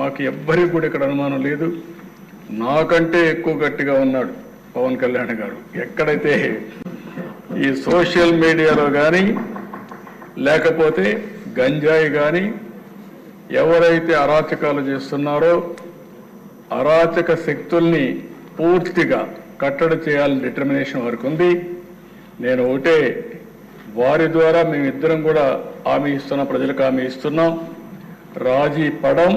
మాకు ఎవ్వరికి కూడా ఇక్కడ అనుమానం లేదు. నాకంటే ఎక్కువ గట్టిగా ఉన్నాడు పవన్ కళ్యాణ్ గారు. ఎక్కడైతే ఈ సోషల్ మీడియాలో కానీ లేకపోతే గంజాయి కానీ ఎవరైతే అరాచకాలు చేస్తున్నారో అరాచక శక్తుల్ని పూర్తిగా కట్టడి చేయాలని డిటర్మినేషన్ వరకు ఉంది. నేను ఒకటే వారి ద్వారా మేమిద్దరం కూడా హామీ ఇస్తున్నాం ప్రజలకు హామీ ఇస్తున్నాం. రాజీ పడం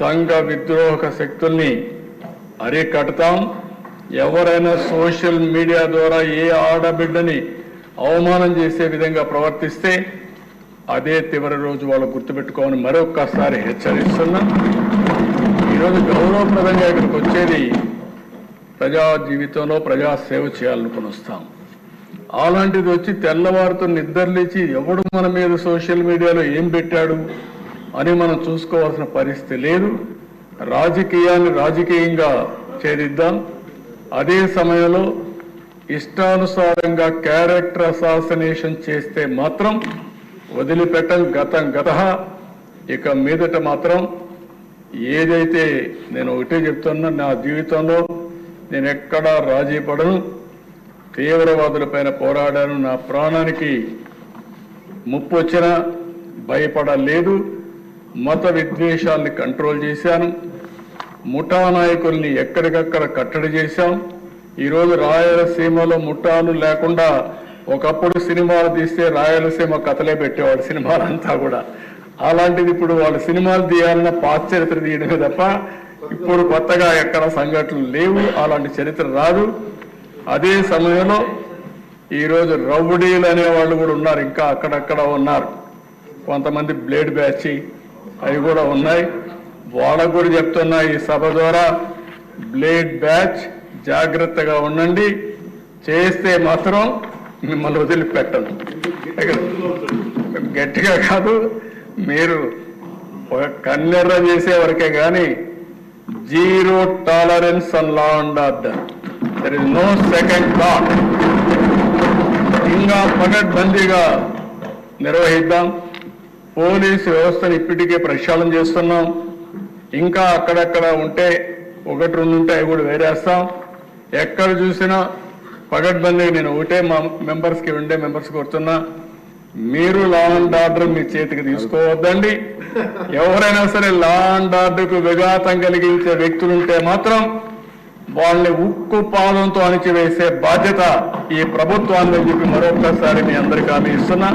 సంఘ విద్రోహక శక్తుల్ని అరికడతాం. ఎవరైనా సోషల్ మీడియా ద్వారా ఏ ఆడబిడ్డని అవమానం చేసే విధంగా ప్రవర్తిస్తే అదే చివరి రోజు వాళ్ళు గుర్తుపెట్టుకోమని మరొక్కసారి హెచ్చరిస్తున్నా. ఈరోజు గౌరవప్రదంగా ఇక్కడికి వచ్చేది ప్రజా జీవితంలో ప్రజా సేవ చేయాలనుకుని వస్తాం అలాంటిది వచ్చి తెల్లవారితో నిద్రలేచి ఎవడు మన మీద సోషల్ మీడియాలో ఏం పెట్టాడు? అని మనం చూసుకోవాల్సిన పరిస్థితి లేదు. రాజకీయాన్ని రాజకీయంగా చేరిద్దాం అదే సమయంలో ఇష్టానుసారంగా క్యారెక్టర్ అసాసినేషన్ చేస్తే మాత్రం వదిలిపెట్టం గతం గత. ఇక మీదట మాత్రం ఏదైతే నేను ఒకటే చెప్తున్నా నా జీవితంలో నేను ఎక్కడా రాజీ పడను. తీవ్రవాదులపైన పోరాడాను. నా ప్రాణానికి ముప్పు వచ్చినా భయపడలేదు. మత విద్వేషాల్ని కంట్రోల్ చేశాను. ముఠా నాయకుల్ని ఎక్కడికక్కడ కట్టడి చేశాం. ఈరోజు రాయలసీమలో ముఠాను లేకుండా ఒకప్పుడు సినిమాలు తీస్తే రాయలసీమ కథలే పెట్టేవాడు సినిమాలంతా కూడా. అలాంటిది ఇప్పుడు వాళ్ళు సినిమాలు తీయాలన్న పాత చరిత్ర తీయడమే తప్ప ఇప్పుడు కొత్తగా ఎక్కడ సంఘటనలు లేవు అలాంటి చరిత్ర రాదు. అదే సమయంలో ఈరోజు రౌడీలు అనే వాళ్ళు కూడా ఉన్నారు ఇంకా అక్కడక్కడ ఉన్నారు. కొంతమంది బ్లేడ్ బ్యాచ్ అవి కూడా ఉన్నాయి. వాళ్ళకు కూడా చెప్తున్నా ఈ సభ ద్వారా బ్లేడ్ బ్యాచ్ జాగ్రత్తగా ఉండండి. చేస్తే మాత్రం మిమ్మల్ని వదిలిపెట్టను. గట్టిగా కాదు మీరు ఒక కన్నెర్ర చేసే వరకే కానీ zero tolerance and law and order. There is no second thought ఇంకా పకడ్బందీగా నిర్వహిద్దాం. పోలీసు వ్యవస్థను ఇప్పటికే ప్రక్షాళన చేస్తున్నాం. ఇంకా అక్కడక్కడ ఉంటే ఒకటి రెండు ఉంటే అవి కూడా వేరేస్తాం. ఎక్కడ చూసినా పగడ్బందీ నేను ఒకటే మా మెంబర్స్కి ఉండే మెంబర్స్ కోరుతున్నా మీరు లా అండ్ ఆర్డర్ మీ చేతికి తీసుకోవద్దండి. ఎవరైనా సరే లా అండ్ ఆర్డర్కు విఘాతం కలిగించే వ్యక్తులుంటే మాత్రం వాళ్ళని ఉక్కు పాదంతో అణిచివేసే బాధ్యత ఈ ప్రభుత్వాన్ని చెప్పి మరొకసారి మీ అందరికీ హామీ ఇస్తున్నా.